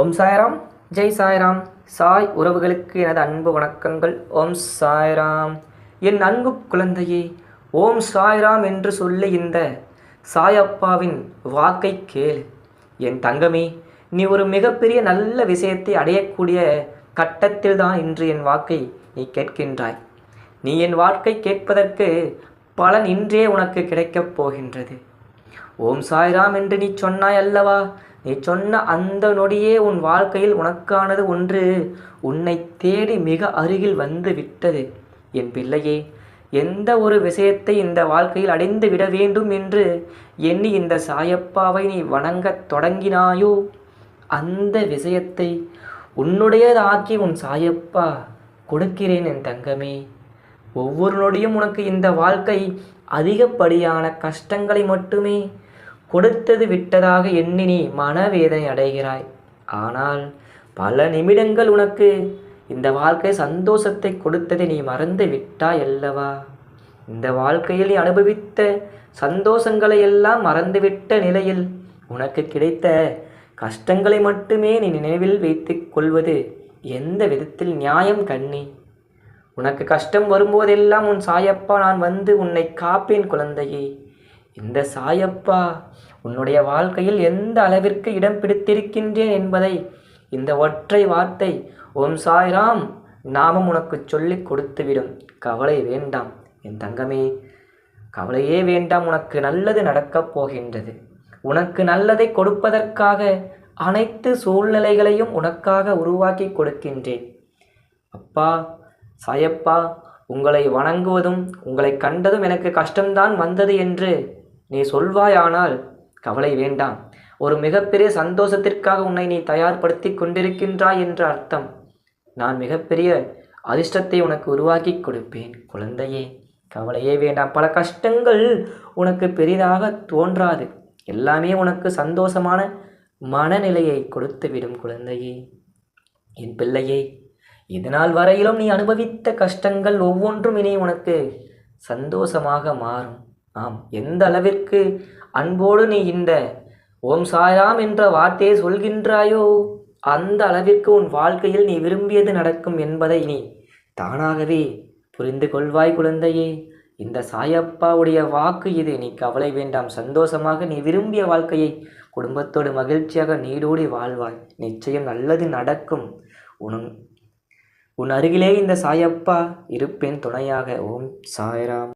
ஓம் சாய்ராம். ஜெய் சாய்ராம். சாய் உறவுகளுக்கு எனது அன்பு வணக்கங்கள். ஓம் சாய்ராம். என் அன்பு குழந்தையே ஓம் சாய்ராம் என்று சொல்லி இந்த சாயப்பாவின் வாக்கை கேளு. என் தங்கமே நீ ஒரு மிகப்பெரிய நல்ல விஷயத்தை அடையக்கூடிய கட்டத்தில் தான் இன்று என் வாக்கை நீ கேட்கின்றாய். நீ என் வாக்கை கேட்பதற்கு பலன் இன்றே உனக்கு கிடைக்கப் போகின்றது. ஓம் சாய்ராம் என்று நீ சொன்னாய் அல்லவா? நீ சொன்ன அந்த நொடியே உன் வாழ்க்கையில் உனக்கானது ஒன்று. உன்னை தேடி மிக அருகில் வந்து விட்டது. என் பிள்ளையே எந்த ஒரு விஷயத்தை இந்த வாழ்க்கையில் அடைந்து விட வேண்டும் என்று எண்ணி இந்த சாயப்பாவை நீ வணங்கத் தொடங்கினாயோ? அந்த விஷயத்தை உன்னுடையதாக்கி உன் சாயப்பா கொடுக்கிறேன் என் தங்கமே. ஒவ்வொரு நொடியும் உனக்கு இந்த வாழ்க்கை அதிகப்படியான கஷ்டங்களை மட்டுமே கொடுத்தது விட்டதாக எண்ணி நீ மனவேதனை அடைகிறாய். ஆனால் பல நிமிடங்கள் உனக்கு இந்த வாழ்க்கை சந்தோஷத்தை கொடுத்ததை நீ மறந்து விட்டாய் அல்லவா? இந்த வாழ்க்கையில் நீ அனுபவித்த சந்தோஷங்களை எல்லாம் மறந்துவிட்ட நிலையில் உனக்கு கிடைத்த கஷ்டங்களை மட்டுமே நீ நினைவில் வைத்து கொள்வது எந்த விதத்தில் நியாயம் கண்ணி? உனக்கு கஷ்டம் வரும்போதெல்லாம் உன் சாயப்பா நான் வந்து உன்னை காப்பேன் குழந்தையே. இந்த சாயப்பா உன்னுடைய வாழ்க்கையில் எந்த அளவிற்கு இடம் பிடித்திருக்கின்றேன் என்பதை இந்த ஒற்றை வார்த்தை ஓம் சாய்ராம் நாமும் உனக்கு சொல்லிக் கொடுத்துவிடும். கவலை வேண்டாம் என் தங்கமே. கவலையே வேண்டாம் உனக்கு நல்லது நடக்கப் போகின்றது. உனக்கு நல்லதை கொடுப்பதற்காக அனைத்து சூழ்நிலைகளையும் உனக்காக உருவாக்கி கொடுக்கின்றேன். அப்பா சாயப்பா உங்களை வணங்குவதும் உங்களை கண்டதும் எனக்கு கஷ்டம்தான் வந்தது என்று நீ சொல்வாயானால் கவலை வேண்டாம். ஒரு மிகப்பெரிய சந்தோஷத்திற்காக உன்னை நீ தயார்படுத்தி கொண்டிருக்கின்றாய் என்ற அர்த்தம். நான் மிகப்பெரிய அதிர்ஷ்டத்தை உனக்கு உருவாக்கி கொடுப்பேன் குழந்தையே. கவலையே வேண்டாம். பல கஷ்டங்கள் உனக்கு பெரிதாக தோன்றாது. எல்லாமே உனக்கு சந்தோஷமான மனநிலையை கொடுத்துவிடும் குழந்தையே. என் பிள்ளையே இதனால் வரையிலும் நீ அனுபவித்த கஷ்டங்கள் ஒவ்வொன்றும் இனி உனக்கு சந்தோஷமாக மாறும். ஆம் எந்த அளவிற்கு அன்போடு நீ இந்த ஓம் சாயாம் என்ற வார்த்தையை சொல்கின்றாயோ அந்த அளவிற்கு உன் வாழ்க்கையில் நீ விரும்பியது நடக்கும் என்பதை நீ தானாகவே புரிந்து கொள்வாய் குழந்தையே. இந்த சாயப்பாவுடைய வாக்கு இது. நீ கவலை வேண்டாம். சந்தோஷமாக நீ விரும்பிய வாழ்க்கையை குடும்பத்தோடு மகிழ்ச்சியாக நீடோடி வாழ்வாய். நிச்சயம் நல்லது நடக்கும். உன் உன் அருகிலே இந்த சாயப்பா இருப்பேன் துணையாக. ஓம் சாய்ராம்.